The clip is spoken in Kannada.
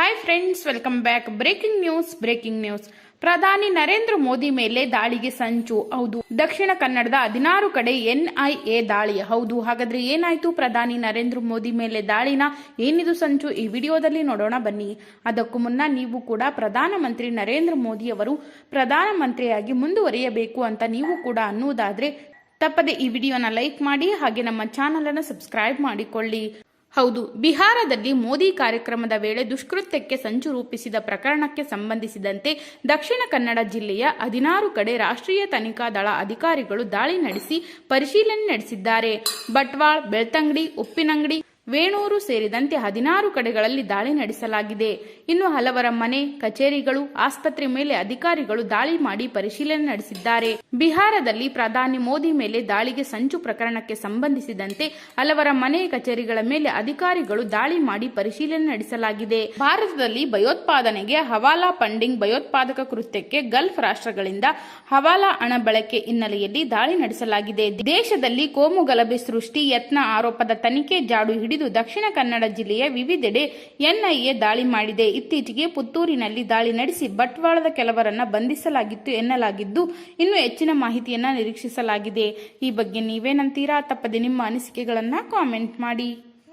Hi friends welcome back breaking news breaking news ಪ್ರಧಾನಿ ನರೇಂದ್ರ ಮೋದಿ ಮೇಲೆ ದಾಳಿಗೆ ಸಂಚು. ಹೌದು. ದಕ್ಷಿಣ ಕನ್ನಡದ ಹದಿನಾರು ಕಡೆ ಎನ್ಐಎ ದಾಳಿ. ಹೌದು. ಹಾಗಾದ್ರೆ ಏನಾಯ್ತು? ಪ್ರಧಾನಿ ನರೇಂದ್ರ ಮೋದಿ ಮೇಲೆ ದಾಳಿನ ಏನಿದು ಸಂಚು? ಈ ವಿಡಿಯೋದಲ್ಲಿ ನೋಡೋಣ ಬನ್ನಿ. ಅದಕ್ಕೂ ಮುನ್ನ ನೀವು ಕೂಡ ಪ್ರಧಾನಮಂತ್ರಿ ನರೇಂದ್ರ ಮೋದಿ ಅವರು ಪ್ರಧಾನಮಂತ್ರಿಯಾಗಿ ಮುಂದುವರಿಯಬೇಕು ಅಂತ ನೀವು ಕೂಡ ಅನ್ನುವುದಾದ್ರೆ ತಪ್ಪದೆ ಈ ವಿಡಿಯೋನ ಲೈಕ್ ಮಾಡಿ ಹಾಗೆ ನಮ್ಮ ಚಾನಲ್ ಅನ್ನು ಸಬ್ಸ್ಕ್ರೈಬ್ ಮಾಡಿಕೊಳ್ಳಿ. ಹೌದು, ಬಿಹಾರದಲ್ಲಿ ಮೋದಿ ಕಾರ್ಯಕ್ರಮದ ವೇಳೆ ದುಷ್ಕೃತ್ಯಕ್ಕೆ ಸಂಚು ರೂಪಿಸಿದ ಪ್ರಕರಣಕ್ಕೆ ಸಂಬಂಧಿಸಿದಂತೆ ದಕ್ಷಿಣ ಕನ್ನಡ ಜಿಲ್ಲೆಯ ಹದಿನಾರು ಕಡೆ ರಾಷ್ಟ್ರೀಯ ತನಿಖಾ ದಳ ಅಧಿಕಾರಿಗಳು ದಾಳಿ ನಡೆಸಿ ಪರಿಶೀಲನೆ ನಡೆಸಿದ್ದಾರೆ. ಬಟ್ವಾಳ್, ಬೆಳ್ತಂಗಡಿ, ಉಪ್ಪಿನಂಗಡಿ ವೇಣೂರು ಸೇರಿದಂತೆ ಹದಿನಾರು ಕಡೆಗಳಲ್ಲಿ ದಾಳಿ ನಡೆಸಲಾಗಿದೆ. ಇನ್ನು ಹಲವರ ಮನೆ, ಕಚೇರಿಗಳು, ಆಸ್ಪತ್ರೆ ಮೇಲೆ ಅಧಿಕಾರಿಗಳು ದಾಳಿ ಮಾಡಿ ಪರಿಶೀಲನೆ ನಡೆಸಿದ್ದಾರೆ. ಬಿಹಾರದಲ್ಲಿ ಪ್ರಧಾನಿ ಮೋದಿ ಮೇಲೆ ದಾಳಿಗೆ ಸಂಚು ಪ್ರಕರಣಕ್ಕೆ ಸಂಬಂಧಿಸಿದಂತೆ ಹಲವರ ಮನೆ, ಕಚೇರಿಗಳ ಮೇಲೆ ಅಧಿಕಾರಿಗಳು ದಾಳಿ ಮಾಡಿ ಪರಿಶೀಲನೆ ನಡೆಸಲಾಗಿದೆ. ಭಾರತದಲ್ಲಿ ಭಯೋತ್ಪಾದನೆಗೆ ಹವಾಲಾ ಫಂಡಿಂಗ್ ಭಯೋತ್ಪಾದಕ ಕೃತ್ಯಕ್ಕೆ ಗಲ್ಫ್ ರಾಷ್ಟ್ರಗಳಿಂದ ಹವಾಲಾ ಹಣ ಬಳಕೆ ಹಿನ್ನೆಲೆಯಲ್ಲಿ ದಾಳಿ ನಡೆಸಲಾಗಿದೆ. ದೇಶದಲ್ಲಿ ಕೋಮು ಗಲಭೆ ಸೃಷ್ಟಿ ಯತ್ನ ಆರೋಪದ ತನಿಖೆ ಜಾಡು ಹಿಡಿದು ದಕ್ಷಿಣ ಕನ್ನಡ ಜಿಲ್ಲೆಯ ವಿವಿಧೆಡೆ ಎನ್ಐಎ ದಾಳಿ ಮಾಡಿದೆ. ಇತ್ತೀಚೆಗೆ ಪುತ್ತೂರಿನಲ್ಲಿ ದಾಳಿ ನಡೆಸಿ ಬಟ್ವಾಳದ ಕೆಲವರನ್ನ ಬಂಧಿಸಲಾಗಿತ್ತು ಎನ್ನಲಾಗಿದ್ದು, ಇನ್ನು ಹೆಚ್ಚಿನ ಮಾಹಿತಿಯನ್ನ ನಿರೀಕ್ಷಿಸಲಾಗಿದೆ. ಈ ಬಗ್ಗೆ ನೀವೇನಂತೀರಾ ತಪ್ಪದೆ ನಿಮ್ಮ ಅನಿಸಿಕೆಗಳನ್ನ ಕಾಮೆಂಟ್ ಮಾಡಿ.